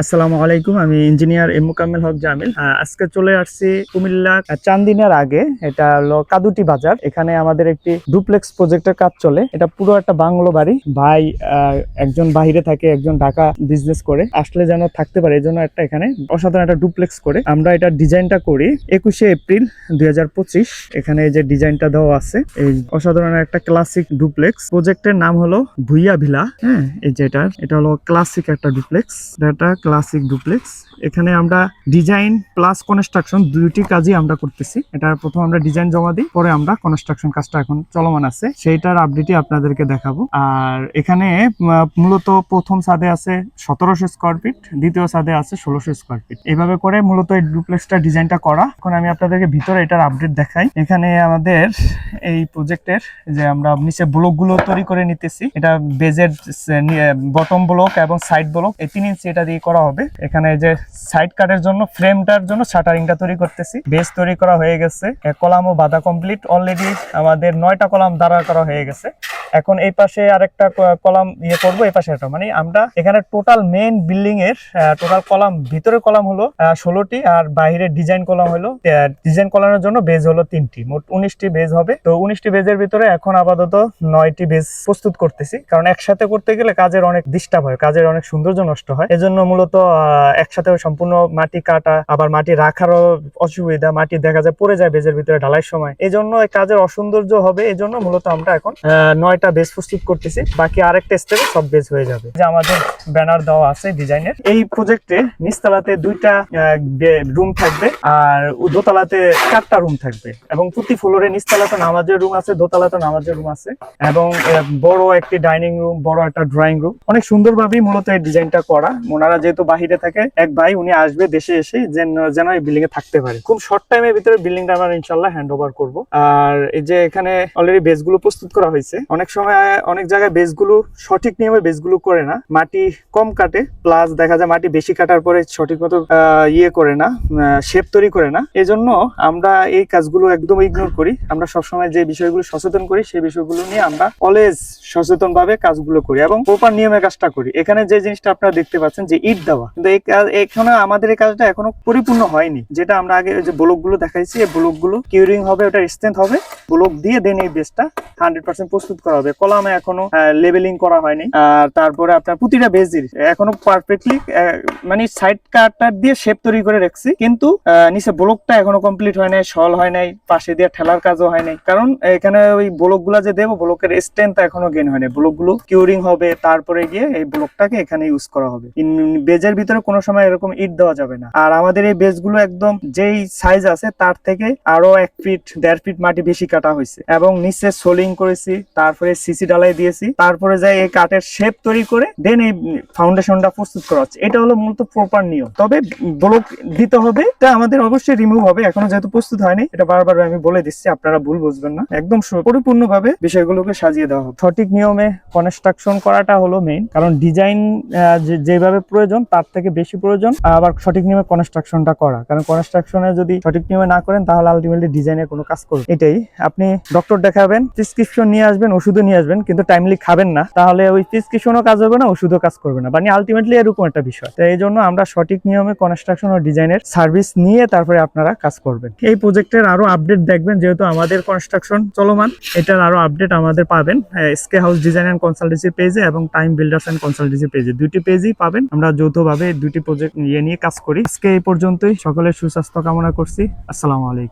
আসসালামু আলাইকুম, আমি ইঞ্জিনিয়ার এম মুকাম্মেল হক জামিল। আজকে চলে আসছি কুমিল্লা চান্দিনার আগে। এটা হলো কাদুটি বাজার। এখানে আমাদের একটি ডুপ্লেক্স প্রজেক্টের কাজ চলে। এটা পুরো একটা বাংলো বাড়ি। ভাই একজন বাইরে থাকে, একজন ঢাকা বিজনেস করে। আসলে যেন থাকতে পারে এই জন্য একটা এখানে অসাধারণ একটা ডুপ্লেক্স করে। আমরা এটা ডিজাইনটা করি একুশে এপ্রিল দুই হাজার পঁচিশ। এখানে যে ডিজাইনটা দেওয়া আছে, এই অসাধারণ একটা ক্লাসিক ডুপ্লেক্স। প্রজেক্টের নাম হলো ভুইয়া ভিলা। হ্যাঁ এই যেটা এটা হলো ক্লাসিক একটা ডুপ্লেক্স। এটা ক্লাসিক ডুপ্লেক্স এখানে আমরা ডিজাইন প্লাস কনস্ট্রাকশন দুইটি কাজই আমরা করতেছি। এটা প্রথম আমরা ডিজাইন জমা দিই, পরে আমরা কনস্ট্রাকশন কাজটা এখন চলমান আছে। সেইটার আপডেটই আপনাদেরকে দেখাবো। আর এখানে মূলত প্রথম ছাদে আছে সতেরোশো স্কোয়ার ফিট দ্বিতীয় ছাদে আছে ষোলোশো স্কোয়ার ফিট এভাবে করে মূলত এই ডুপ্লেক্সটা ডিজাইনটা করা। এখন আমি আপনাদেরকে ভিতরে এটার আপডেট দেখাই। এখানে আমাদের এই প্রজেক্টের যে আমরা নিচে ব্লকগুলো তৈরি করে নিতেছি, এটা বেজের বটম ব্লক এবং সাইড ব্লক এই তিন ইঞ্চি এটা দিয়ে করা হবে। এখানে যে সাইড কাটের জন্য ফ্রেমটার জন্য শাটারিংটা তৈরি করতেছি। বেস তৈরি করা হয়ে গেছে। কলামও বাধা কমপ্লিট অলরেডি আমাদের নয়টা কলাম দাঁড়া করা হয়ে গেছে। এখন এই পাশে আরেকটা কলাম ইয়ে করব এই পাশে একটা। মানে আমরা এখানে টোটাল মেইন বিল্ডিং এর টোটাল কলাম ভিতরে কলাম হলো ষোলোটি আর বাইরে ডিজাইন কলাম হলো ডিজাইন কলামের জন্য বেজ হলো তিনটি। মোট উনিশটি বেজ হবে। তো উনিশটি বেজের ভিতরে এখন আপাতত নয়টি বেজ প্রস্তুত করতেছি। কারণ একসাথে করতে গেলে কাজের অনেক ডিস্টার্ব হয় কাজের অনেক সৌন্দর্য নষ্ট হয়। এজন্য মূলত একসাথে সম্পূর্ণ মাটি কাটা আবার মাটি রাখারও অসুবিধা মাটি দেখা যায় পড়ে যায় বেজের ভিতরে ঢালাই সময়। এই জন্য কাজের অসৌন্দর্য হবে এই জন্য মূলত আমরা এখন আহ, নয়টা বেজ প্রস্তুত করতেছি, বাকি আরেকটা স্টেপে সব বেস হয়ে যাবে। যে আমাদের ব্যানার দেওয়া আছে ডিজাইনের এই প্রজেক্টে নিচতলাতে দুইটা রুম থাকবে আর দোতলাতে চারটা রুম থাকবে এবং প্রতি ফ্লোরে নিচতলাতে নামাজের রুম আছে, দোতলাতে নামাজের রুম আছে এবং বড় একটি ডাইনিং রুম বড় একটা ড্রয়িং রুম অনেক সুন্দরভাবেই মূলত এই ডিজাইনটা করা। ওনারা যেহেতু বাহিরে থাকে, এক ভাই উনি আসবে দেশে এসে যেন- এই বিল্ডিং এ থাকতে পারে। খুব শর্ট টাইমের ভিতরে বিল্ডিংটা আমরা ইনশাল্লাহ হ্যান্ড ওভার করব। আর এই যে এখানে অলরেডি বেসগুলো প্রস্তুত করা হয়েছে, অনেক সময় অনেক জায়গায় বেসগুলো সঠিক নিয়মে বেসগুলো করে না। মাটি কম কাটে প্লাস দেখা যায় মাটি বেশি কাটার পরে সঠিক মতো ইয়ে করে না শেপ তৈরি করে না। এজন্য আমরা এই কাজগুলো একদম ইগনোর করি। আমরা সবসময় যে বিষয়গুলো সচেতন করি, সেই বিষয়গুলো নিয়ে আমরা অলওয়েজ সচেতন ভাবে কাজগুলো করি এবং প্রপার নিয়মে কাজটা করি। এখানে যে জিনিসটা আপনারা দেখতে পাচ্ছেন যে ইট দেওয়া, কিন্তু এখানে আমাদের এই কাজটা এখনও পরিপূর্ণ হয়নি। যেটা আমরা আগে যে ব্লকগুলো দেখাইছি, এই ব্লকগুলো কিউরিং হবে ওটা স্ট্রেন্থ হবে। ব্লক দিয়ে দেন এই বেসটা হান্ড্রেড পার্সেন্ট প্রস্তুত করা হবে। কলামে এখনও লেবেলিং করা হয়নি। আর তারপরে আপনার প্রতিটা বেজির এখনও পারফেক্টলি মানে সাইড কাটার দিয়ে শেপ তৈরি করে রাখছি। কিন্তু নিচে ব্লকটা এখনও কমপ্লিট হয় নাই সল হয় নাই, পাশে দিয়ে ঠেলার কাজও হয় নাই। কারণ, এখানে ওই ব্লক যে দেবো, ব্লকের স্ট্রেন্থ এখনও গেন হয় নাই। ব্লকগুলো কিউরিং হবে, তারপরে গিয়ে এই ব্লকটাকে এখানে ইউজ করা হবে। বেজের ভিতরে কোনো সময় এরকম ইট দেওয়া যাবে না। আর আমাদের এই বেজগুলো একদম যেই সাইজ আছে, তার থেকে আরও এক ফিট দেড় ফিট মাটি বেশি কাটা হয়েছে এবং নিচে সোলিং করেছি, তারপরে সিসি ডালাই দিয়েছি, তারপরে যাই এই কাঠের শেপ তৈরি করে দেন এই ফাউন্ডেশনটা প্রস্তুত করা হচ্ছে। এটা হলো মূলত প্রপার নিয়ম। তবে ব্লক দিতে হবে এটা আমাদের অবশ্যই রিমুভ হবে, এখনও যেহেতু প্রস্তুত হয়নি, এটা বারবার আমি বলে দিচ্ছি, আপনারা ভুল বুঝবেন না। একদম পরিপূর্ণ ভাবে বিষয়গুলোকে সাজিয়ে দেওয়া হবে। সঠিক নিয়মে কনস্ট্রাকশন করাটা হলো মেইন কারণ ডিজাইন যেভাবে প্রয়োজন, তার থেকে বেশি প্রয়োজন, আবার সঠিক নিয়মে কনস্ট্রাকশনটা করা। কারণ কনস্ট্রাকশনে যদি সঠিক নিয়মে না করেন, তাহলে আলটিমেটলি ডিজাইনের কোনো কাজ করবে এটাই আপনি ডক্টর দেখাবেন প্রিসক্রিপশন নিয়ে আসবেন, ওষুধও নিয়ে আসবেন, কিন্তু টাইমলি খাবেন না। তাহলে ওই প্রেসক্রিপশনও কাজ হবে না, ওষুধও কাজ করবে না। মানে আলটিমেটলি এরকম একটা বিষয়। তো এই জন্য আমরা সঠিক নিয়মে কনস্ট্রাকশন ও ডিজাইনের সার্ভিস নিয়ে তারপরে আপনারা কাজ করবেন। এই প্রজেক্টের আরও আপডেট দেখবেন, যেহেতু আমাদের কনস্ট্রাকশন চলমান, এটার আরও আপডেট আমাদের পাবেন স্কে হাউস ডিজাইন অ্যান্ড কনসালটেন্সি পেজে এবং টাইম বিল্ডার্স অ্যান্ড কনসালটেন্সি পেজে দুটি পেজই পাবেন। আমরা যৌথভাবে দুটি প্রজেক্ট ইয়ে নিয়ে কাজ করি। আজকে এই পর্যন্তই। সকলের সুস্বাস্থ্য কামনা করছি। আসসালামু আলাইকুম।